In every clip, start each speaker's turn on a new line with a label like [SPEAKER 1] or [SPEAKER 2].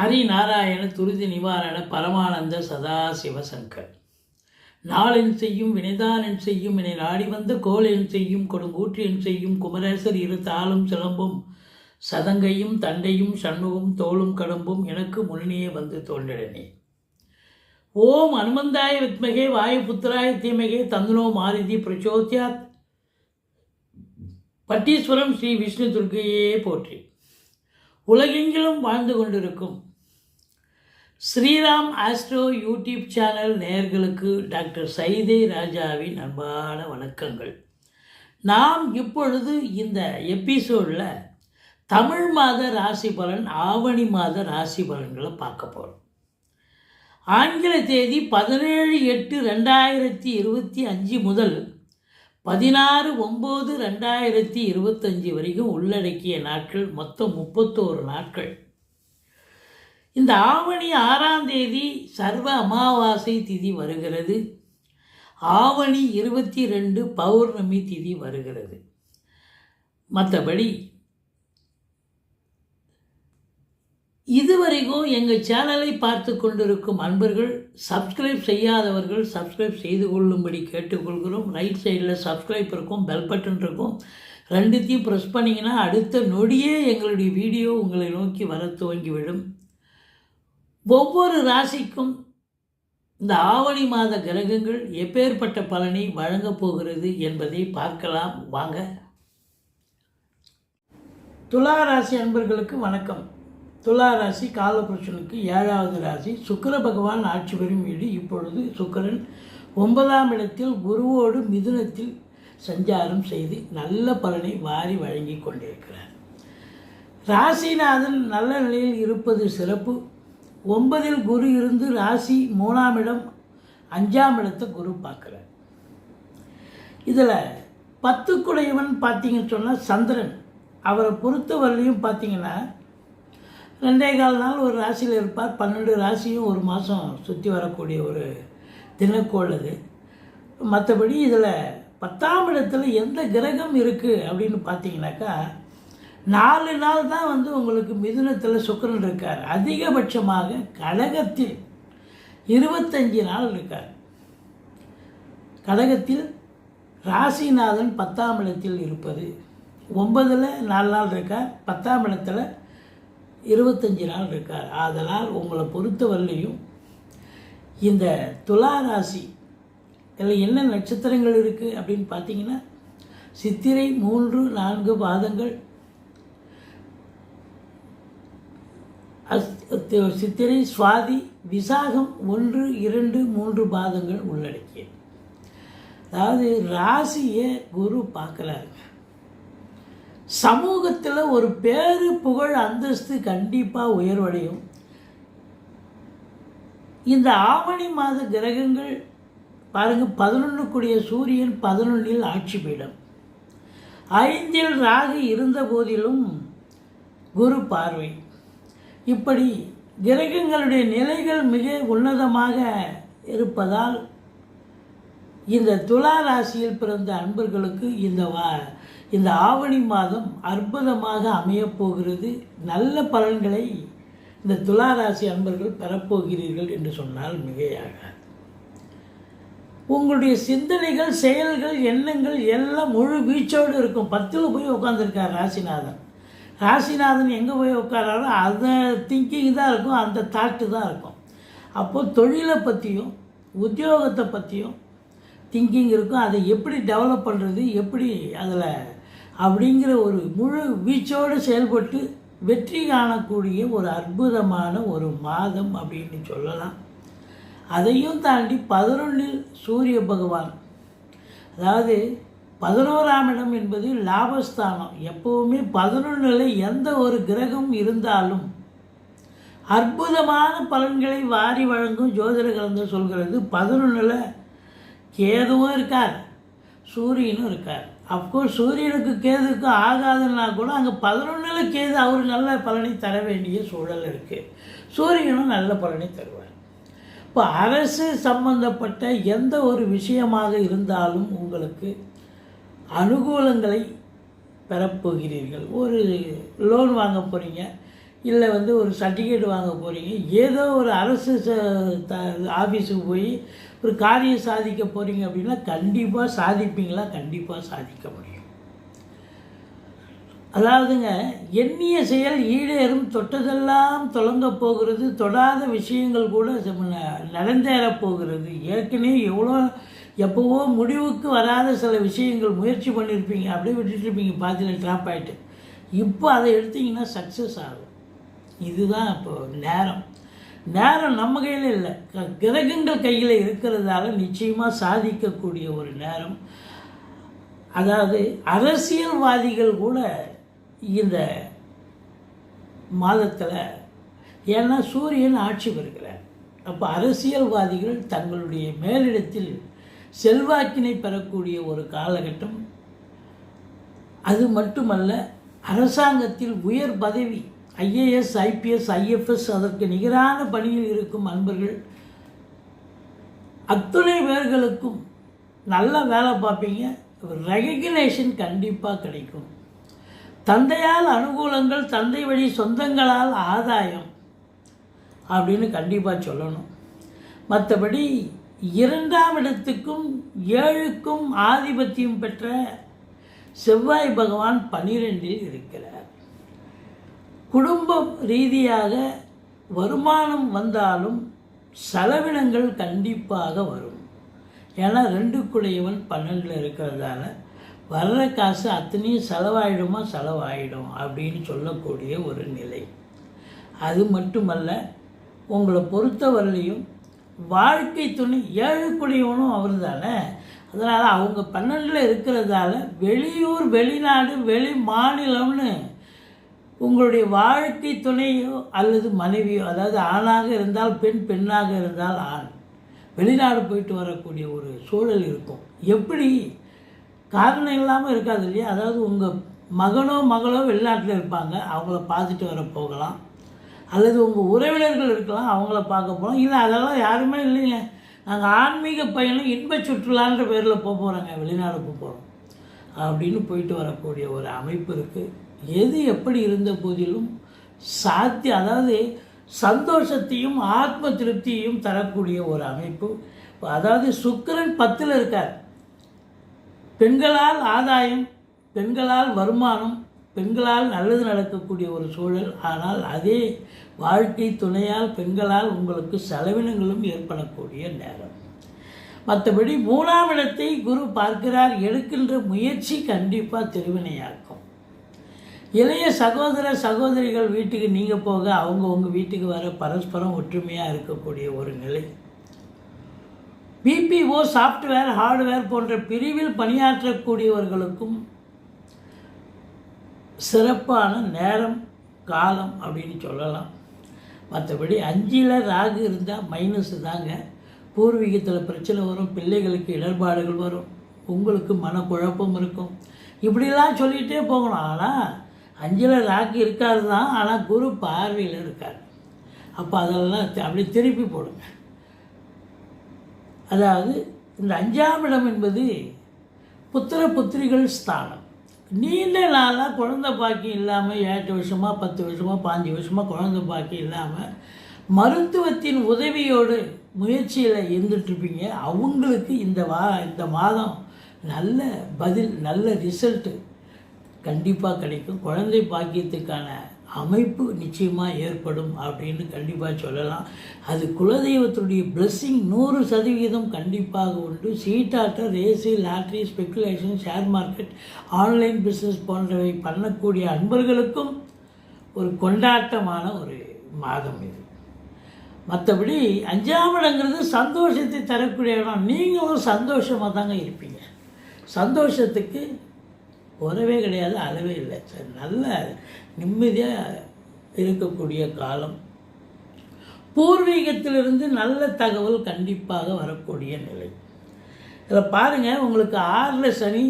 [SPEAKER 1] ஹரிநாராயண துரிதி நிவாரண பரமானந்த சதாசிவசங்கர். நாளென் செய்யும் வினைதானென் செய்யும் என நாடி வந்த கோளென் செய்யும் கொடுங்கூற்று என் செய்யும் குமரேசர் இரு தாளும் சிலம்பும் சதங்கையும் தண்டையும் சண்முகம் தோளும் கடம்பும் எனக்கு முன்னே வந்து தோன்றிடனே. ஓம் அனுமந்தாய வித்மகே வாயு புத்திராய தீமகே தந்தனோ மாருதி பிரச்சோத்யாத். பட்டீஸ்வரம் ஸ்ரீ விஷ்ணு துர்க்கையே போற்றி. உலகெங்கிலும் வாழ்ந்து கொண்டிருக்கும் ஸ்ரீராம் ஆஸ்ட்ரோ யூடியூப் சேனல் நேயர்களுக்கு டாக்டர் சைதே ராஜாவின் அன்பான வணக்கங்கள். நாம் இப்பொழுது இந்த எபிசோடில் தமிழ் மாத ராசி பலன் ஆவணி மாத ராசி பலன்களை பார்க்க போகிறோம் ஆங்கில தேதி பதினேழு எட்டு ரெண்டாயிரத்தி இருபத்தி அஞ்சு முதல் பதினாறு ஒம்பது ரெண்டாயிரத்தி இருபத்தஞ்சி வரைக்கும் உள்ளடக்கிய நாட்கள் மொத்தம் முப்பத்தோரு நாட்கள். இந்த ஆவணி ஆறாம் தேதி சர்வ அமாவாசை திதி வருகிறது. ஆவணி இருபத்தி ரெண்டு பௌர்ணமி திதி வருகிறது. மற்றபடி இதுவரைக்கும் எங்கள் சேனலை பார்த்து கொண்டிருக்கும் அன்பர்கள் சப்ஸ்கிரைப் செய்யாதவர்கள் சப்ஸ்கிரைப் செய்து கொள்ளும்படி கேட்டுக்கொள்கிறோம். ரைட் சைடில் சப்ஸ்கிரைப் இருக்கும் பெல் பட்டன் இருக்கும். ரெண்டுத்தையும் ப்ரெஸ் பண்ணிங்கன்னா அடுத்த நொடியே எங்களுடைய வீடியோ உங்களை நோக்கி வர துவங்கிவிடும். ஒவ்வொரு ராசிக்கும் இந்த ஆவணி மாத கிரகங்கள் எப்பேற்பட்ட பலனை வழங்கப் போகிறது என்பதை பார்க்கலாம். வாங்க. துலா ராசி அன்பர்களுக்கு வணக்கம். துலா ராசி காலபுருஷனுக்கு ஏழாவது ராசி. சுக்கிர பகவான் ஆட்சி பெறும் வீடு. இப்பொழுது சுக்கிரன் ஒன்பதாம் இடத்தில் குருவோடு மிதுனத்தில் சஞ்சாரம் செய்து நல்ல பலனை வாரி வழங்கி கொண்டிருக்கிறார். ராசிநாதன் நல்ல நிலையில் இருப்பது சிறப்பு. ஒன்பதில் குரு இருந்து ராசி மூணாம் இடம் அஞ்சாம் இடத்தை குரு பார்க்குறார். இதில் பத்துக்குடையவன் பார்த்தீங்கன்னு சொன்னால் சந்திரன். அவரை பொறுத்தவரையிலையும் பார்த்தீங்கன்னா ரெண்டே கால் நாள் ஒரு ராசியில் இருப்பார். பன்னெண்டு ராசியும் ஒரு மாதம் சுற்றி வரக்கூடிய ஒரு தினக்கோள் அது. மற்றபடி இதில் பத்தாம் இடத்துல எந்த கிரகம் இருக்குது அப்படின்னு பார்த்தீங்கன்னாக்கா நாலு நாள் தான் வந்து உங்களுக்கு மிதுனத்தில் சுக்கரன் இருக்கார். அதிகபட்சமாக கடகத்தில் இருபத்தஞ்சி நாள் இருக்கார். கடகத்தில் ராசிநாதன் பத்தாம் இடத்தில் இருப்பது. ஒன்பதில் நாலு நாள் இருக்கார். பத்தாம் இடத்துல இருபத்தஞ்சி நாள் இருக்கார். அதனால் உங்களை பொறுத்தவரையிலையும் இந்த துலா ராசி இதில் என்ன நட்சத்திரங்கள் இருக்குது அப்படின்னு பார்த்தீங்கன்னா சித்திரை மூன்று நான்கு பாதங்கள் சித்திரை சுவாதி விசாகம் ஒன்று இரண்டு மூன்று பாதங்கள் உள்ளடக்கியது. அதாவது ராசியை குரு பார்க்கலாருங்க சமூகத்தில் ஒரு பேரு புகழ் அந்தஸ்து கண்டிப்பாக உயர்வடையும். இந்த ஆவணி மாத கிரகங்கள் பாருங்கள் பதினொன்றுக்குரிய சூரியன் பதினொன்றில் ஆட்சி பீடம். ஐந்தில் ராகு இருந்த போதிலும் குரு பார்வை. இப்படி கிரகங்களுடைய நிலைகள் மிக உன்னதமாக இருப்பதால் இந்த துலா ராசியில் பிறந்த அன்பர்களுக்கு இந்த வா இந்த ஆவணி மாதம் அற்புதமாக அமையப்போகிறது நல்ல பலன்களை இந்த துலா ராசி அன்பர்கள் பெறப்போகிறீர்கள் என்று சொன்னால் மிகையாக உங்களுடைய சிந்தனைகள் செயல்கள் எண்ணங்கள் எல்லாம் முழு வீச்சோடு இருக்கும். பத்தில் போய் உட்காந்துருக்கார் ராசிநாதன். ராசிநாதன் எங்கே போய் உட்காராரோ அந்த திங்கிங் தான் இருக்கும் அந்த தாட்டு தான் இருக்கும். அப்போது தொழிலை பற்றியும் உத்தியோகத்தை பற்றியும் திங்கிங் இருக்கும். அதை எப்படி டெவலப் பண்ணுறது எப்படி அதில் அப்படிங்கிற ஒரு முழு வீச்சோடு செயல்பட்டு வெற்றி காணக்கூடிய ஒரு அற்புதமான ஒரு மாதம் அப்படின்னு சொல்லலாம். அதையும் தாண்டி பதினொன்றில் சூரிய பகவான் அதாவது பதினோராம் இடம் என்பது லாபஸ்தானம். எப்போவுமே பதினொன்றில் எந்த ஒரு கிரகம் இருந்தாலும் அற்புதமான பலன்களை வாரி வழங்கும் ஜோதிட கலந்து சொல்கிறது பதினொன்றில் கேதுவும் இருக்கார் சூரியனும் இருக்கார். அஃப்கோர்ஸ் சூரியனுக்கு கேதுக்கு ஆகாதுன்னா கூட அங்கே பதினொன்றில் கேது அவர் நல்ல பலனை தர வேண்டிய சூழல் இருக்குது சூரியனும் நல்ல பலனை தருவார். இப்போ அரசு சம்பந்தப்பட்ட எந்த ஒரு விஷயமாக இருந்தாலும் உங்களுக்கு அனுகூலங்களை பெறப்போகிறீர்கள். ஒரு லோன் வாங்க போகிறீங்க இல்லை வந்து ஒரு சர்டிஃபிகேட் வாங்க போகிறீங்க ஏதோ ஒரு அரசு த ஆஃபீஸுக்கு போய் ஒரு காரியம் சாதிக்க போகிறீங்க அப்படின்னா கண்டிப்பாக சாதிப்பீங்களா? கண்டிப்பாக சாதிக்க முடியும். அதாவதுங்க எண்ணிய செயல் ஈடேறும் தொட்டதெல்லாம் தொடங்க போகிறது தொடாத விஷயங்கள் கூட சம- நடந்தேறப் போகிறது. ஏற்கனவே எவ்வளோ எப்போவோ முடிவுக்கு வராத சில விஷயங்கள் முயற்சி பண்ணியிருப்பீங்க அப்படியே விட்டுட்டு இருப்பீங்க பாதியில் ட்ராப் ஆகிட்டு இப்போ அதை எடுத்தீங்கன்னா சக்ஸஸ் ஆகும். இதுதான் இப்போ நேரம். நேரம் நம்ம கையில் இல்லை. க- கிரகங்கள் கையில் இருக்கிறதால நிச்சயமாக சாதிக்கக்கூடிய ஒரு நேரம். அதாவது அரசியல்வாதிகள் கூட இந்த மாதத்தில் ஏன்னா சூரியன் ஆட்சி பெறுகிறார். அப்போ அரசியல்வாதிகள் தங்களுடைய மேலிடத்தில் செல்வாக்கினை பெறக்கூடிய ஒரு காலகட்டம். அது மட்டுமல்ல அரசாங்கத்தில் உயர் பதவி ஐஏஎஸ் ஐபிஎஸ் ஐஎஃப்எஸ் அதற்கு நிகரான பணியில் இருக்கும் அன்பர்கள் அத்துணை பேர்களுக்கும் நல்ல வேலை பார்ப்பீங்க. ரெகக்னேஷன் கண்டிப்பாக கிடைக்கும். தந்தையால் அனுகூலங்கள் தந்தை வழி சொந்தங்களால் ஆதாயம் அப்படின்னு கண்டிப்பாக சொல்லணும். மற்றபடி இரண்டாம் இடத்துக்கும் ஏழுக்கும் ஆதிபத்தியம் பெற்ற செவ்வாய் பகவான் பனிரெண்டில் இருக்கிறார். குடும்பம் ரீதியாக வருமானம் வந்தாலும் செலவினங்கள் கண்டிப்பாக வரும். ஏன்னா ரெண்டுக்குடையவன் பன்னெண்டில் இருக்கிறதால வர்ற காசு அத்தனையும் செலவாயிடுமா? செலவாயிடும் அப்படின்னு சொல்லக்கூடிய ஒரு நிலை. அது மட்டுமல்ல உங்களை பொறுத்தவரையிலையும் வாழ்க்கை துணை ஏழுக்குடையவனும் அவர் தானே அதனால் அவங்க பன்னெண்டில் இருக்கிறதால வெளியூர் வெளிநாடு வெளி மாநிலம்னு உங்களுடைய வாழ்க்கை துணையோ அல்லது மனைவியோ அதாவது ஆணாக இருந்தால் பெண் பெண்ணாக இருந்தால் ஆண் வெளிநாடு போயிட்டு வரக்கூடிய ஒரு சூழல் இருக்கும். எப்படி? காரணம் இல்லாமல் இருக்காது இல்லையா? அதாவது உங்கள் மகனோ மகளோ வெளிநாட்டில் இருப்பாங்க. அவங்கள பார்த்துட்டு வர போகலாம். அல்லது உங்கள் உறவினர்கள் இருக்கலாம் அவங்கள பார்க்க போகிறோம் இல்லை அதெல்லாம் யாருமே இல்லைங்க. நாங்கள் ஆன்மீக பயணம் இன்ப சுற்றுலான்ற பேரில் போக போகிறோங்க வெளிநாடு போக போகிறோம் அப்படின்னு போயிட்டு வரக்கூடிய ஒரு அமைப்பு இருக்குது எது எப்படி இருந்த போதிலும் சாத்தியம் அதாவது சந்தோஷத்தையும் ஆத்ம திருப்தியையும் தரக்கூடிய ஒரு அமைப்பு. அதாவது சுக்கிரன் பத்தில் இருக்கார். பெண்களால் ஆதாயம் பெண்களால் வருமானம் பெண்களால் நல்லது நடக்கக்கூடிய ஒரு சூழல். ஆனால் அதே வாழ்க்கை துணையால் பெண்களால் உங்களுக்கு செலவினங்களும் ஏற்படக்கூடிய நேரம். மற்றபடி மூணாம் இடத்தை குரு பார்க்கிறார். எடுக்கின்ற முயற்சி கண்டிப்பாக திருவினையாக்கும். இளைய சகோதர சகோதரிகள் வீட்டுக்கு நீங்கள் போக அவங்க உங்கள் வீட்டுக்கு வர பரஸ்பரம் ஒற்றுமையாக இருக்கக்கூடிய ஒரு நிலை. பிபிஓ சாஃப்ட்வேர் ஹார்ட்வேர் போன்ற பிரிவில் பணியாற்றக்கூடியவர்களுக்கும் சிறப்பான நேரம் காலம் அப்படின்னு சொல்லலாம். மற்றபடி அஞ்சில் ராகு இருந்தால் மைனஸ் தாங்க. பூர்வீகத்தில் பிரச்சனை வரும் பிள்ளைகளுக்கு இடர்பாடுகள் வரும். உங்களுக்கு மனக்குழப்பம் இருக்கும். இப்படிலாம் சொல்லிகிட்டே போகணும். ஆனால் அஞ்சில் ராகு இருக்காது தான். ஆனால் குரு பார்வையில் இருக்கார். அப்போ அதெல்லாம் அப்படியே அப்படி திருப்பி போடுங்க. அதாவது இந்த அஞ்சாம் இடம் என்பது புத்திர புத்திரிகள் ஸ்தானம். நீண்ட நாளாக குழந்தை பாக்கியம் இல்லாமல் எட்டு வருஷமாக பத்து வருஷமாக பாஞ்சு வருஷமாக குழந்தை பாக்கியம் இல்லாமல் மருத்துவத்தின் உதவியோடு முயற்சியில் இருந்துட்டுருப்பீங்க அவங்களுக்கு இந்த வா இந்த மாதம் நல்ல பதில் நல்ல ரிசல்ட்டு கண்டிப்பாக கிடைக்கும். குழந்தை பாக்கியத்துக்கான அமைப்பு நிச்சயமாக ஏற்படும் அப்படின்னு கண்டிப்பாக சொல்லலாம். அது குலதெய்வத்துடைய blessing நூறு சதவீதம் கண்டிப்பாக உண்டு. சீட்டாட்டம் race lottery speculation share market online business போன்றவை பண்ணக்கூடிய அன்பர்களுக்கும் ஒரு கொண்டாட்டமான ஒரு மாதம் இது. மற்றபடி அஞ்சாம் இடங்கிறது சந்தோஷத்தை தரக்கூடிய இடம். நீங்களும் சந்தோஷமாக தாங்க இருப்பீங்க. சந்தோஷத்துக்கு உறவே கிடையாது அளவே இல்லை. சரி நல்ல நிம்மதியாக இருக்கக்கூடிய காலம். பூர்வீகத்திலிருந்து நல்ல தகவல் கண்டிப்பாக வரக்கூடிய நிலை. இதில் பாருங்கள் உங்களுக்கு ஆறில் சனி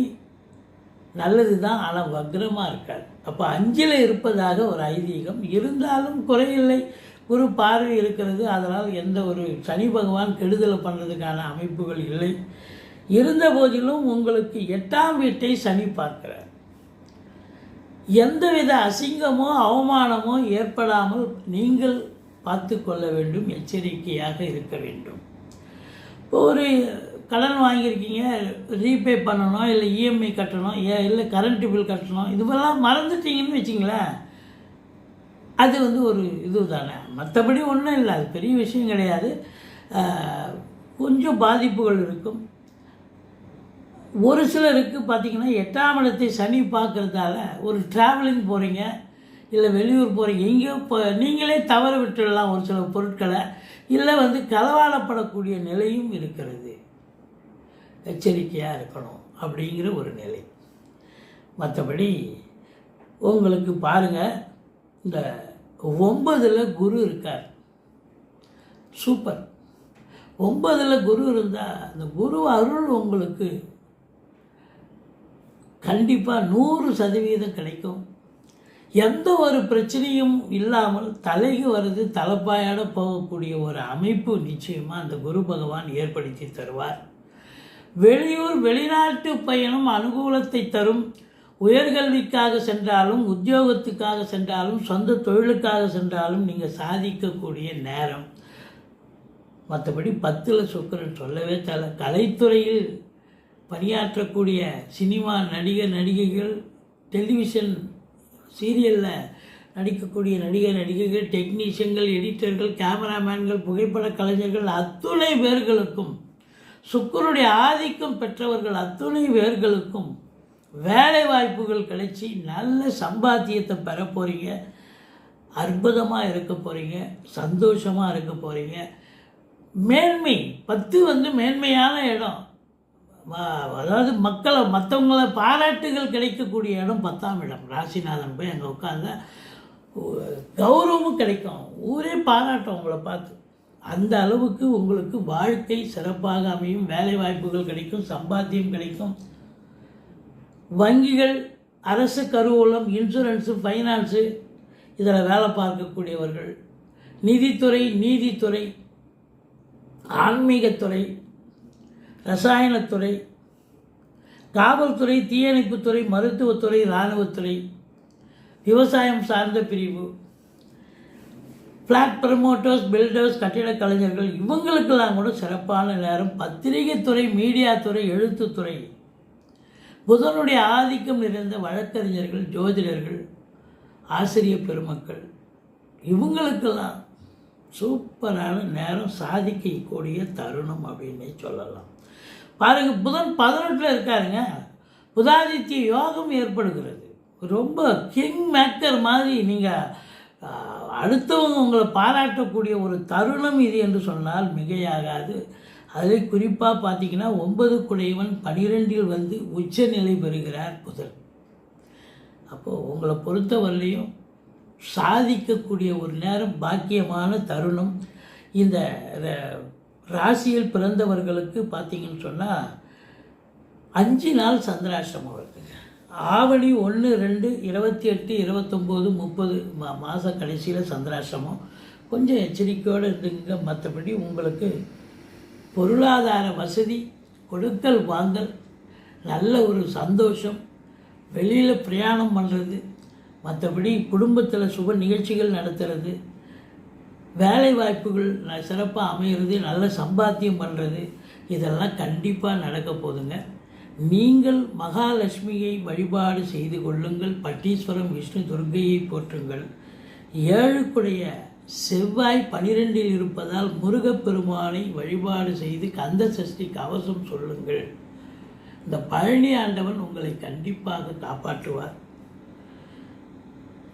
[SPEAKER 1] நல்லது தான் ஆனால் வக்ரமாக இருக்காது அப்போ அஞ்சில் இருப்பதாக ஒரு ஐதீகம். இருந்தாலும் குறையில்லை. குரு பார்வை இருக்கிறது அதனால் எந்த ஒரு சனி பகவான் கெடுதலை பண்ணுறதுக்கான அமைப்புகள் இல்லை. இருந்த போதிலும் உங்களுக்கு எட்டாம் வீட்டை சனி பார்க்கிறார். எந்தவித அசிங்கமோ அவமானமோ ஏற்படாமல் நீங்கள் பார்த்து கொள்ள வேண்டும் எச்சரிக்கையாக இருக்க வேண்டும். இப்போ ஒரு கடன் வாங்கியிருக்கீங்க ரீபே பண்ணணும் இல்லை இஎம்ஐ கட்டணும் ஏ இல்லை கரண்ட் பில் கட்டணும் இதுவெல்லாம் மறந்துட்டீங்கன்னு வச்சிங்களேன் அது வந்து ஒரு இது தானே. மற்றபடி ஒன்றும் இல்லை அது பெரிய விஷயம் கிடையாது. கொஞ்சம் பாதிப்புகள் இருக்கும். ஒரு சிலருக்கு பார்த்தீங்கன்னா எட்டாம் இடத்தை சனி பார்க்குறதால ஒரு ட்ராவலிங் போகிறீங்க இல்லை வெளியூர் போகிறீங்க எங்கேயோ இப்போ நீங்களே தவற விட்டுடலாம் ஒரு சில பொருட்களை இல்லை வந்து களவாடப்படக்கூடிய நிலையும் இருக்கிறது. எச்சரிக்கையாக இருக்கணும் அப்படிங்கிற ஒரு நிலை. மற்றபடி உங்களுக்கு பாருங்கள் இந்த ஒன்பதில் குரு இருக்கார். சூப்பர். ஒன்பதில் குரு இருந்தால் அந்த குரு அருள் உங்களுக்கு கண்டிப்பாக நூறு சதவீதம் கிடைக்கும். எந்த ஒரு பிரச்சனையும் இல்லாமல் தலைக்கு வருது தலைப்பாயோட போகக்கூடிய ஒரு அமைப்பு நிச்சயமாக அந்த குரு பகவான் ஏற்படுத்தி தருவார். வெளியூர் வெளிநாட்டு பயணம் அனுகூலத்தை தரும். உயர்கல்விக்காக சென்றாலும் உத்தியோகத்துக்காக சென்றாலும் சொந்த தொழிலுக்காக சென்றாலும் நீங்கள் சாதிக்கக்கூடிய நேரம். மற்றபடி பத்தில் சுக்கரன் சொல்லவே தலை. கலைத்துறையில் பணியாற்றக்கூடிய சினிமா நடிகர் நடிகைகள் டெலிவிஷன் சீரியலில் நடிக்கக்கூடிய நடிகர் நடிகைகள் டெக்னீஷியன்கள் எடிட்டர்கள் கேமராமேன்கள் புகைப்பட கலைஞர்கள் அத்துணை பேர்களுக்கும் சுக்கருடைய ஆதிக்கம் பெற்றவர்கள் அத்துணை பேர்களுக்கும் வேலை வாய்ப்புகள் கிடைச்சி நல்ல சம்பாத்தியத்தை பெற போகிறீங்க அற்புதமாக இருக்க போகிறீங்க சந்தோஷமாக இருக்க போகிறீங்க மேன்மை பத்து வந்து மேன்மையான இடம். அதாவது மக்களை மற்றவங்கள பாராட்டுகள் கிடைக்கக்கூடிய இடம் பத்தாம் இடம். ராசிநாதன் போய் அங்கே உட்காந்து கௌரவமும் கிடைக்கும். ஊரே பாராட்டும் உங்களை பார்த்து. அந்த அளவுக்கு உங்களுக்கு வாழ்க்கை சிறப்பாக அமையும். வேலை வாய்ப்புகள் கிடைக்கும் சம்பாத்தியம் கிடைக்கும். வங்கிகள் அரசு கருவூலம் இன்சூரன்ஸு ஃபைனான்ஸு இதில் வேலை பார்க்கக்கூடியவர்கள். நிதித்துறை நீதித்துறை ஆன்மீகத்துறை ரசாயனத்துறை காவல்துறை தீயணைப்புத்துறை மருத்துவத்துறை இராணுவத்துறை விவசாயம் சார்ந்த பிரிவு ஃப்ளாட் ப்ரமோட்டர்ஸ் பில்டர்ஸ் கட்டிடக் கலைஞர்கள் இவங்களுக்கெல்லாம் கூட சிறப்பான நேரம் பத்திரிகைத்துறை மீடியாத்துறை எழுத்துத்துறை. புதனுடைய ஆதிக்கம் நிறைந்த வழக்கறிஞர்கள் ஜோதிடர்கள் ஆசிரியர் பெருமக்கள். இவங்களுக்கெல்லாம் சூப்பரான நேரம் சாதிக்கக்கூடிய தருணம் அப்படின்னே சொல்லலாம். பாருங்கள் புதன் பதினெட்டில் இருக்காருங்க. புதாதித்ய யோகம் ஏற்படுகிறது. ரொம்ப கிங் மேக்கர் மாதிரி நீங்கள் அடுத்தவங்க உங்களை பாராட்டக்கூடிய ஒரு தருணம் இது என்று சொன்னால் மிகையாகாது. அதில் குறிப்பாக பார்த்தீங்கன்னா ஒன்பது குடையவன் பனிரெண்டில் வந்து உச்சநிலை பெறுகிறார் புதன். அப்போது உங்களை பொறுத்தவரையிலையும் சாதிக்கக்கூடிய ஒரு நேரம் பாக்கியமான தருணம். இந்த ராசியில் பிறந்தவர்களுக்கு பார்த்தீங்கன்னு சொன்னால் அஞ்சு நாள் சந்திராஷ்டமம் இருக்குது ஆவணி ஒன்று ரெண்டு இருபத்தி எட்டு இருபத்தொம்போது முப்பது மா மாத கடைசியில் சந்திராஷ்டமம். கொஞ்சம் எச்சரிக்கையோடு இருந்துங்க மற்றபடி உங்களுக்கு பொருளாதார வசதி கொடுக்கல் வாங்கல் நல்ல ஒரு சந்தோஷம் வெளியில் பிரயாணம் பண்ணுறது மற்றபடி குடும்பத்தில் சுப நிகழ்ச்சிகள் நடத்துறது வேலை வாய்ப்புகள் சிறப்பாக அமையிறது நல்ல சம்பாத்தியம் பண்ணுறது இதெல்லாம் கண்டிப்பாக நடக்க போதுங்க நீங்கள் மகாலட்சுமியை வழிபாடு செய்து கொள்ளுங்கள். பட்டீஸ்வரம் விஷ்ணு துர்கையை போற்றுங்கள். ஏழுக்குடைய செவ்வாய் பனிரெண்டில் இருப்பதால் முருகப்பெருமானை வழிபாடு செய்து கந்த சஷ்டி கவசம் சொல்லுங்கள். இந்த பழனி ஆண்டவன் உங்களை கண்டிப்பாக காப்பாற்றுவார்.